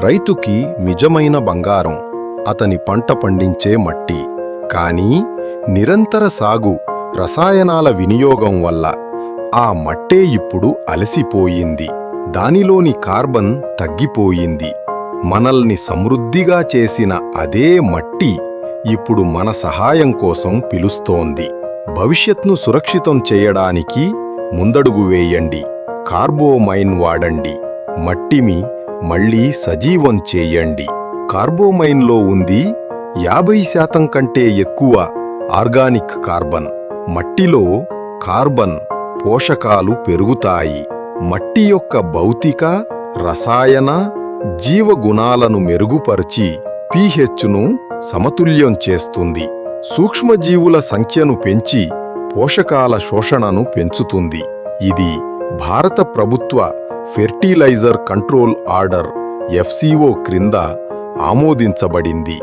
రైతుకి నిజమైన బంగారం అతని పంట పండించే మట్టి. కానీ నిరంతర సాగు రసాయనాల వినియోగం వల్ల ఆ మట్టే ఇప్పుడు అలసిపోయింది. దానిలోని కార్బన్ తగ్గిపోయింది. మనల్ని సమృద్ధిగా చేసిన అదే మట్టి ఇప్పుడు మన సహాయం కోసం పిలుస్తోంది. భవిష్యత్ను సురక్షితం చేయడానికి ముందడుగు వేయండి. కార్బోమైన్ వాడండి. మట్టిమి మళ్ళీ సజీవం చేయండి. కార్బోమైన్లో ఉంది యాభై శాతం కంటే ఎక్కువ ఆర్గానిక్ కార్బన్. మట్టిలో కార్బన్ పోషకాలు పెరుగుతాయి. మట్టి యొక్క భౌతిక రసాయన జీవగుణాలను మెరుగుపరిచి పీహెచ్ను సమతుల్యం చేస్తుంది. సూక్ష్మజీవుల సంఖ్యను పెంచి పోషకాల శోషణను పెంచుతుంది. ఇది భారత ప్రభుత్వ ఫెర్టిలైజర్ కంట్రోల్ ఆర్డర్ ఎఫ్సిఓ క్రింద ఆమోదించబడింది.